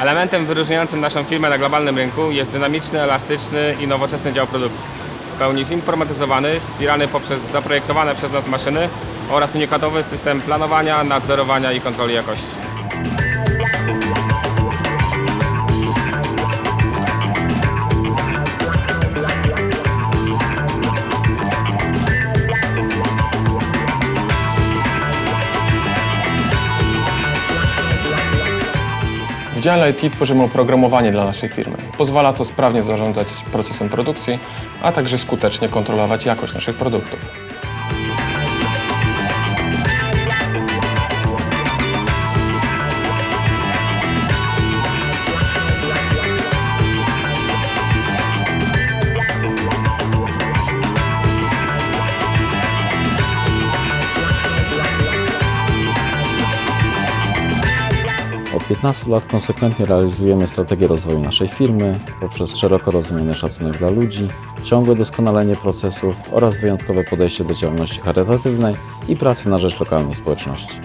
Elementem wyróżniającym naszą firmę na globalnym rynku jest dynamiczny, elastyczny i nowoczesny dział produkcji. W pełni zinformatyzowany, wspierany poprzez zaprojektowane przez nas maszyny oraz unikatowy system planowania, nadzorowania i kontroli jakości. Dziale IT tworzymy oprogramowanie dla naszej firmy. Pozwala to sprawnie zarządzać procesem produkcji, a także skutecznie kontrolować jakość naszych produktów. Od 15 lat konsekwentnie realizujemy strategię rozwoju naszej firmy poprzez szeroko rozumiany szacunek dla ludzi, ciągłe doskonalenie procesów oraz wyjątkowe podejście do działalności charytatywnej i pracy na rzecz lokalnej społeczności.